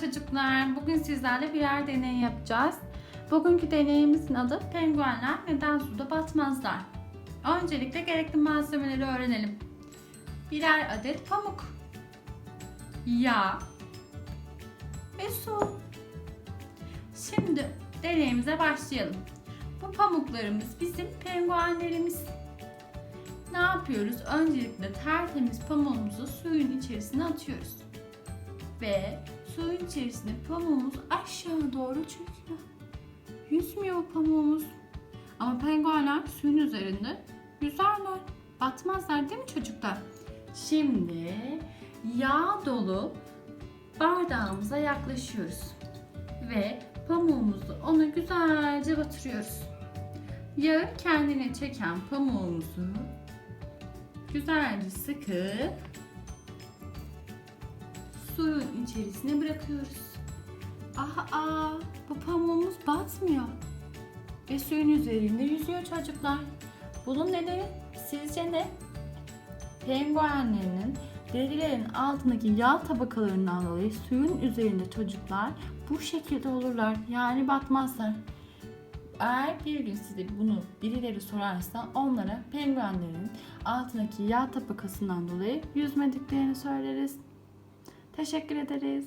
Çocuklar. Bugün sizlerle birer deney yapacağız. Bugünkü deneyimizin adı penguenler neden suda batmazlar. Öncelikle gerekli malzemeleri öğrenelim. Birer adet pamuk, yağ ve su. Şimdi deneyimize başlayalım. Bu pamuklarımız bizim penguenlerimiz. Ne yapıyoruz? Öncelikle tertemiz pamuğumuzu suyun içerisine atıyoruz ve suyun içerisinde pamuğumuz aşağı doğru çekiyor. Yüzmüyor pamuğumuz. Ama penguenler suyun üzerinde yüzerler. Batmazlar değil mi çocuklar? Şimdi yağ dolu bardağımıza yaklaşıyoruz. Ve pamuğumuzu ona güzelce batırıyoruz. Yağı kendine çeken pamuğumuzu güzelce sıkıp suyun içerisine bırakıyoruz. Aha bu pamuğumuz batmıyor. Ve suyun üzerinde yüzüyor çocuklar. Bunun nedeni sizce ne? Penguenlerinin derilerin altındaki yağ tabakalarından dolayı suyun üzerinde çocuklar bu şekilde olurlar. Yani batmazlar. Eğer bir gün size bunu birileri sorarsa onlara penguenlerin altındaki yağ tabakasından dolayı yüzmediklerini söyleriz. Teşekkür ederiz.